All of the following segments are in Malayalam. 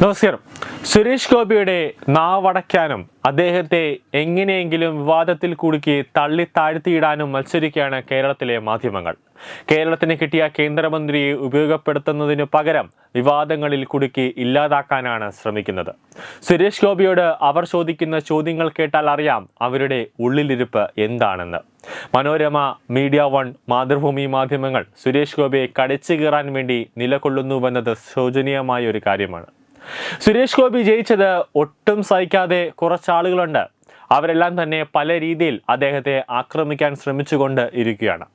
നമസ്കാരം. സുരേഷ് ഗോപിയുടെ നാവടയ്ക്കാനും അദ്ദേഹത്തെ എങ്ങനെയെങ്കിലും വിവാദത്തിൽ കുടുക്കി തള്ളി താഴ്ത്തിയിടാനും മത്സരിക്കുകയാണ് കേരളത്തിലെ മാധ്യമങ്ങൾ. കേരളത്തിന് കിട്ടിയ കേന്ദ്രമന്ത്രിയെ ഉപയോഗപ്പെടുത്തുന്നതിന് പകരം വിവാദങ്ങളിൽ കുടുക്കി ഇല്ലാതാക്കാനാണ് ശ്രമിക്കുന്നത്. സുരേഷ് ഗോപിയോട് അവർ ചോദിക്കുന്ന ചോദ്യങ്ങൾ കേട്ടാൽ അറിയാം അവരുടെ ഉള്ളിലിരിപ്പ് എന്താണെന്ന്. മനോരമ മീഡിയ വൺ മാതൃഭൂമി മാധ്യമങ്ങൾ സുരേഷ് ഗോപിയെ കടിച്ചു കീറാൻ വേണ്ടി നിലകൊള്ളുന്നുവെന്നത് ശോചനീയമായ ഒരു കാര്യമാണ്. സുരേഷ് ഗോപി ജയിച്ചത് ഒട്ടും സഹിക്കാതെ കുറച്ചാളുകളുണ്ട് അവരെല്ലാം തന്നെ പല രീതിയിൽ അദ്ദേഹത്തെ ആക്രമിക്കാൻ ശ്രമിച്ചുകൊണ്ട് ഇരിക്കുകയാണ്.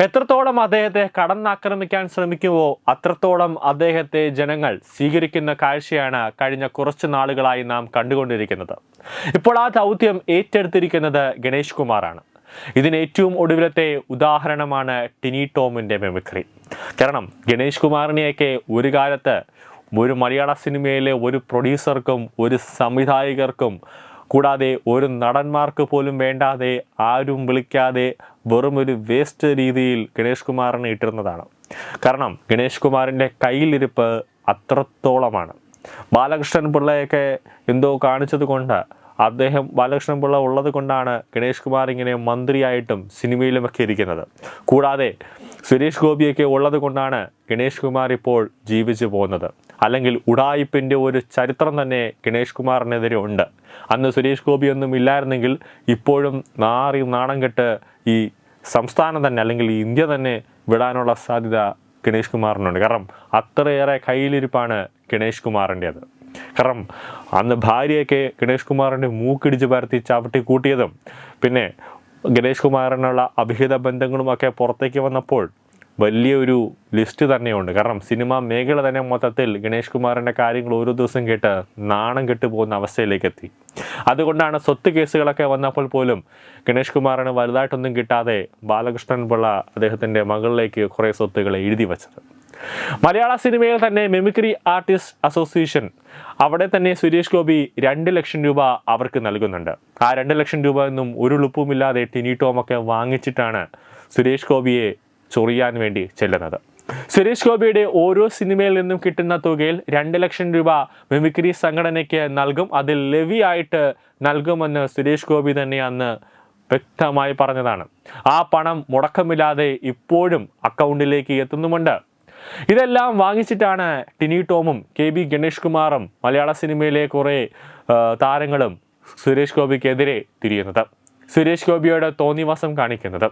എത്രത്തോളം അദ്ദേഹത്തെ കടന്നാക്രമിക്കാൻ ശ്രമിക്കുമോ അത്രത്തോളം അദ്ദേഹത്തെ ജനങ്ങൾ സ്വീകരിക്കുന്ന കാഴ്ചയാണ് കഴിഞ്ഞ കുറച്ച് നാളുകളായി നാം കണ്ടുകൊണ്ടിരിക്കുന്നത്. ഇപ്പോൾ ആ ദൗത്യം ഏറ്റെടുത്തിരിക്കുന്നത് ഗണേഷ് കുമാറാണ്. ഇതിന് ഏറ്റവും ഒടുവിലത്തെ ഉദാഹരണമാണ് ടിനി ടോമിന്റെ മെമിക്രി. കാരണം ഗണേഷ് കുമാറിനെയൊക്കെ ഒരു കാലത്ത് ഒരു മലയാള സിനിമയിലെ ഒരു പ്രൊഡ്യൂസർക്കും ഒരു സംവിധായകർക്കും കൂടാതെ ഒരു നടന്മാർക്ക് പോലും വേണ്ടാതെ ആരും വിളിക്കാതെ വെറും ഒരു വേസ്റ്റ് രീതിയിൽ ഗണേഷ് കുമാറിനെ ഇട്ടിരുന്നതാണ്. കാരണം ഗണേഷ് കുമാറിന്റെ കയ്യിലിരിപ്പ് അത്രത്തോളമാണ്. ബാലകൃഷ്ണൻ പിള്ളയൊക്കെ എന്തോ കാണിച്ചത് കൊണ്ട് അദ്ദേഹം ബാലകൃഷ്ണൻ പിള്ള ഉള്ളത് കൊണ്ടാണ് ഗണേഷ് കുമാർ ഇങ്ങനെ മന്ത്രിയായിട്ടും സിനിമയിലുമൊക്കെ ഇരിക്കുന്നത്. കൂടാതെ സുരേഷ് ഗോപിയൊക്കെ ഉള്ളത് കൊണ്ടാണ് ഗണേഷ് കുമാർ ഇപ്പോൾ ജീവിച്ചു പോകുന്നത്. അല്ലെങ്കിൽ ഉടായിപ്പിന്റെ ഒരു ചരിത്രം തന്നെ ഗണേഷ് കുമാറിനെതിരെ ഉണ്ട്. അന്ന് സുരേഷ് ഗോപിയൊന്നും ഇല്ലായിരുന്നെങ്കിൽ ഇപ്പോഴും നാറി നാണം കെട്ട് ഈ സംസ്ഥാനം തന്നെ അല്ലെങ്കിൽ ഇന്ത്യ തന്നെ വിടാനുള്ള സാധ്യത ഗണേഷ് കുമാറിനുണ്ട്. കാരണം അത്രയേറെ കയ്യിലിരിപ്പാണ് ഗണേഷ് കുമാറിന്റേത്. കാരണം അന്ന് ഭാര്യയൊക്കെ ഗണേഷ് കുമാറിന്റെ മൂക്കിടിച്ച് പരത്തി ചവിട്ടി കൂട്ടിയതും പിന്നെ ഗണേഷ് കുമാറിനുള്ള അഭിഹിത ബന്ധങ്ങളുമൊക്കെ പുറത്തേക്ക് വന്നപ്പോൾ വലിയൊരു ലിസ്റ്റ് തന്നെയുണ്ട്. കാരണം സിനിമ മേഖല തന്നെ മൊത്തത്തിൽ ഗണേഷ് കുമാറിന്റെ കാര്യങ്ങൾ ഓരോ ദിവസം കേട്ട് നാണം കെട്ടു പോകുന്ന അവസ്ഥയിലേക്ക് എത്തി. അതുകൊണ്ടാണ് സ്വത്ത് കേസുകളൊക്കെ വന്നപ്പോൾ പോലും ഗണേഷ് കുമാറിന് വലുതായിട്ടൊന്നും കിട്ടാതെ ബാലകൃഷ്ണൻ പിള്ള അദ്ദേഹത്തിന്റെ മകളിലേക്ക് കുറേ സ്വത്തുകൾ എഴുതി വച്ചത്. മലയാള സിനിമയിൽ തന്നെ മെമിക്രി ആർട്ടിസ്റ്റ് അസോസിയേഷൻ അവിടെ തന്നെ സുരേഷ് ഗോപി രണ്ട് ലക്ഷം രൂപ അവർക്ക് നൽകുന്നുണ്ട്. ആ രണ്ട് ലക്ഷം രൂപ എന്നും ഒരു ഉളുപ്പുമില്ലാതെ ടിനി ടോമൊക്കെ വാങ്ങിച്ചിട്ടാണ് സുരേഷ് ഗോപിയെ ചൊറിയാൻ വേണ്ടി ചെല്ലുന്നത്. സുരേഷ് ഗോപിയുടെ ഓരോ സിനിമയിൽ നിന്നും കിട്ടുന്ന തുകയിൽ രണ്ട് ലക്ഷം രൂപ മെമിക്രി സംഘടനയ്ക്ക് നൽകും. അതിൽ ലെവി ആയിട്ട് നൽകുമെന്ന് സുരേഷ് ഗോപി തന്നെ അന്ന് വ്യക്തമായി പറഞ്ഞതാണ്. ആ പണം മുടക്കമില്ലാതെ ഇപ്പോഴും അക്കൗണ്ടിലേക്ക് എത്തുന്നുമുണ്ട്. ഇതെല്ലാം വാങ്ങിച്ചിട്ടാണ് ടിനി ടോമും കെ ബി ഗണേഷ് കുമാറും മലയാള സിനിമയിലെ കുറേ താരങ്ങളും സുരേഷ് ഗോപിക്കെതിരെ തിരിയുന്നത്. സുരേഷ് ഗോപിയോട് തോന്നിവാസം കാണിക്കുന്നത്.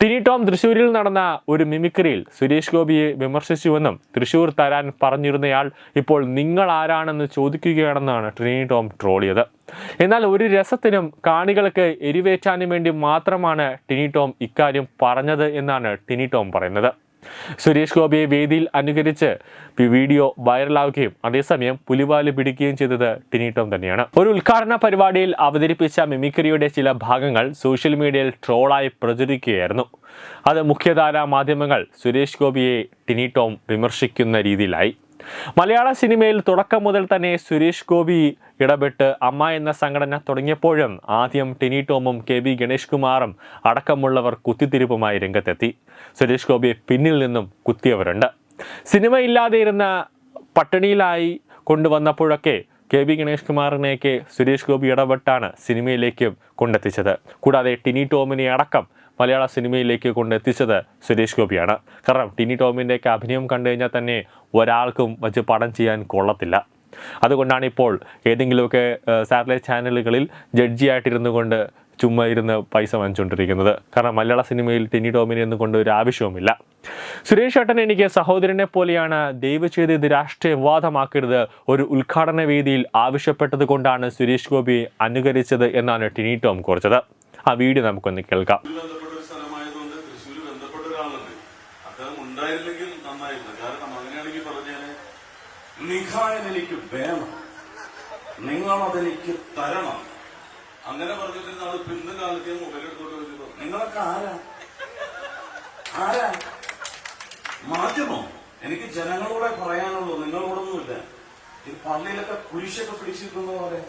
ടിനി ടോം തൃശ്ശൂരിൽ നടന്ന ഒരു മിമിക്രിയിൽ സുരേഷ് ഗോപിയെ വിമർശിച്ചുവെന്നും തൃശ്ശൂർ തരാൻ പറഞ്ഞിരുന്നയാൾ ഇപ്പോൾ നിങ്ങൾ ആരാണെന്ന് ചോദിക്കുകയാണെന്നാണ് ടിനി ടോം ട്രോളിയത്. എന്നാൽ ഒരു രസത്തിനും കാണികൾക്ക് എരിവേറ്റാനും വേണ്ടി മാത്രമാണ് ടിനി ടോം ഇക്കാര്യം പറഞ്ഞത് എന്നാണ് ടിനി ടോം പറയുന്നത്. സുരേഷ് ഗോപിയെ വേദിയിൽ അനുകരിച്ച് വീഡിയോ വൈറലാവുകയും അതേസമയം പുലിവാൽ പിടിക്കുകയും ചെയ്തത് ടിനി തന്നെയാണ്. ഒരു ഉദ്ഘാടന പരിപാടിയിൽ അവതരിപ്പിച്ച മിമിക്രിയുടെ ചില ഭാഗങ്ങൾ സോഷ്യൽ മീഡിയയിൽ ട്രോളായി പ്രചരിക്കുകയായിരുന്നു. അത് മുഖ്യധാരാ മാധ്യമങ്ങൾ സുരേഷ് ഗോപിയെ ടിനി വിമർശിക്കുന്ന രീതിയിലായി. മലയാള സിനിമയിൽ തുടക്കം മുതൽ തന്നെ സുരേഷ് ഗോപി ഇടപെട്ട് അമ്മ എന്ന സംഘടന തുടങ്ങിയപ്പോഴും ആദ്യം ടിനി ടോമും കെ ബി ഗണേഷ് കുമാറും അടക്കമുള്ളവർ കുത്തിത്തിരിപ്പുമായി രംഗത്തെത്തി. സുരേഷ് ഗോപിയെ പിന്നിൽ നിന്നും കുത്തിയവരുണ്ട്. സിനിമ ഇല്ലാതെ ഇരുന്ന പട്ടിണിയിലായി കൊണ്ടുവന്നപ്പോഴൊക്കെ കെ ബി ഗണേഷ് കുമാറിനെയൊക്കെ സുരേഷ് ഗോപി ഇടപെട്ടാണ് സിനിമയിലേക്കും കൊണ്ടെത്തിച്ചത്. കൂടാതെ ടിനി ടോമിനെ അടക്കം മലയാള സിനിമയിലേക്ക് കൊണ്ടെത്തിച്ചത് സുരേഷ് ഗോപിയാണ്. കാരണം ടിനി ടോമിന്റെയൊക്കെ അഭിനയം കണ്ടു കഴിഞ്ഞാൽ തന്നെ ഒരാൾക്കും വച്ച് പടം ചെയ്യാൻ കൊള്ളത്തില്ല. അതുകൊണ്ടാണ് ഇപ്പോൾ ഏതെങ്കിലുമൊക്കെ സാറ്റലൈറ്റ് ചാനലുകളിൽ ജഡ്ജിയായിട്ടിരുന്നു കൊണ്ട് ചുമ്മാ ഇരുന്ന് പൈസ വാങ്ങിച്ചുകൊണ്ടിരിക്കുന്നത് കാരണം മലയാള സിനിമയിൽ ടിനി ടോമിനെ എന്ന് കൊണ്ട് ഒരു ആവശ്യവുമില്ല. സുരേഷ് ഏട്ടൻ എനിക്ക് സഹോദരനെ പോലെയാണ് ദയവ് ചെയ്ത് ഇത് രാഷ്ട്രീയ വിവാദമാക്കരുത്. ഒരു ഉദ്ഘാടന വേദിയിൽ ആവശ്യപ്പെട്ടത് കൊണ്ടാണ് സുരേഷ് ഗോപി അനുകരിച്ചത് എന്നാണ് ടിനി ടോം കുറിച്ചത്. ആ വീഡിയോ നമുക്കൊന്ന് കേൾക്കാം തൃശ്ശൂർ ബന്ധപ്പെട്ട ഒരു സ്ഥലമായതുകൊണ്ട് തൃശ്ശൂർ ബന്ധപ്പെട്ട ഒരാളുണ്ട് അദ്ദേഹം ഉണ്ടായിരുന്നെങ്കിൽ നന്നായിരുന്നു കാരണം അങ്ങനെയാണെങ്കിൽ പറഞ്ഞാൽ നിഖായനെനിക്ക് വേണം. നിങ്ങളതെനിക്ക് തരണം. അങ്ങനെ പറഞ്ഞിട്ട് ആൾ പിന്ന് കാലത്തെ മൊബൈൽ വരുന്നത് നിങ്ങളൊക്കെ ആരാ? ആരാ? മാധ്യമം. എനിക്ക് ജനങ്ങളോടെ പറയാനുള്ളൂ നിങ്ങളോടൊന്നുമില്ല. ഈ പള്ളിയിലൊക്കെ കുരിശൊക്കെ പിടിച്ചിരിക്കുന്ന പോലെ.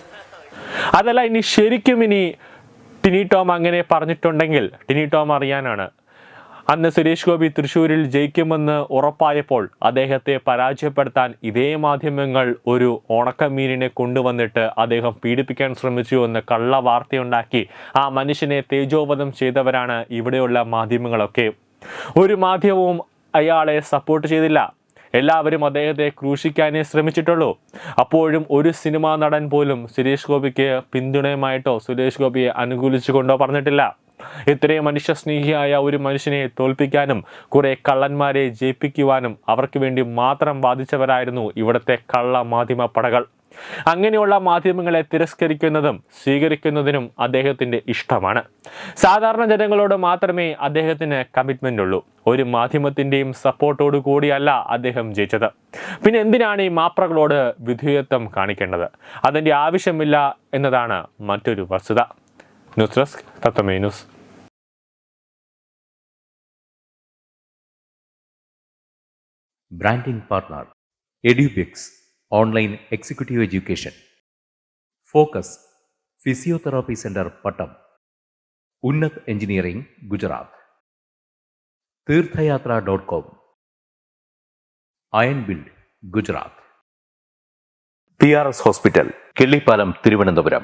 അതല്ല ഇനി ശരിക്കും ഇനി ടിനി ടോം അങ്ങനെ പറഞ്ഞിട്ടുണ്ടെങ്കിൽ ടിനി ടോം അറിയാനാണ്. അന്ന് സുരേഷ് ഗോപി തൃശൂരിൽ ജയിക്കുമെന്ന് ഉറപ്പായപ്പോൾ അദ്ദേഹത്തെ പരാജയപ്പെടുത്താൻ ഇതേ മാധ്യമങ്ങൾ ഒരു ഉണക്കമീനിനെ കൊണ്ടുവന്നിട്ട് അദ്ദേഹം പീഡിപ്പിക്കാൻ ശ്രമിച്ചു എന്ന് കള്ള വാർത്തയുണ്ടാക്കി. ആ മനുഷ്യനെ തേജോവധം ചെയ്തവരാണ് ഇവിടെയുള്ള മാധ്യമങ്ങളൊക്കെ. ഒരു മാധ്യമവും അയാളെ സപ്പോർട്ട് ചെയ്തില്ല. എല്ലാവരും അദ്ദേഹത്തെ ക്രൂശിക്കാനേ ശ്രമിച്ചിട്ടുള്ളൂ. അപ്പോഴും ഒരു സിനിമാ നടൻ പോലും സുരേഷ് ഗോപിക്ക് പിന്തുണയുമായിട്ടോ സുരേഷ് ഗോപിയെ അനുകൂലിച്ചുകൊണ്ടോ പറഞ്ഞിട്ടില്ല. ഇത്രയും മനുഷ്യസ്നേഹിയായ ഒരു മനുഷ്യനെ തോൽപ്പിക്കാനും കുറേ കള്ളന്മാരെ ജയിപ്പിക്കുവാനും അവർക്ക് വേണ്ടി മാത്രം വാദിച്ചവരായിരുന്നു ഇവിടുത്തെ കള്ള മാധ്യമ പടകൾ. അങ്ങനെയുള്ള മാധ്യമങ്ങളെ തിരസ്കരിക്കുന്നതും സ്വീകരിക്കുന്നതിനും അദ്ദേഹത്തിന്റെ ഇഷ്ടമാണ്. സാധാരണ ജനങ്ങളോട് മാത്രമേ അദ്ദേഹത്തിന് കമ്മിറ്റ്മെന്റ് ഉള്ളൂ. ഒരു മാധ്യമത്തിന്റെയും സപ്പോർട്ടോടു കൂടിയല്ല അദ്ദേഹം ജയിച്ചത്. പിന്നെ എന്തിനാണ് ഈ മാപ്രകളോട് വിധേയത്വം കാണിക്കേണ്ടത്? അതിന്റെ ആവശ്യമില്ല എന്നതാണ് മറ്റൊരു വസ്തുത. ന്യൂസ് ഡെസ്ക് തത്തമേ news branding partner എഡ്യൂബിക്സ് online executive education focus physiotherapy centre Pattom Unnat engineering Gujarat തീർത്ഥയാത്ര dot com iron build Gujarat P R S hospital Killippalam Thiruvananthapuram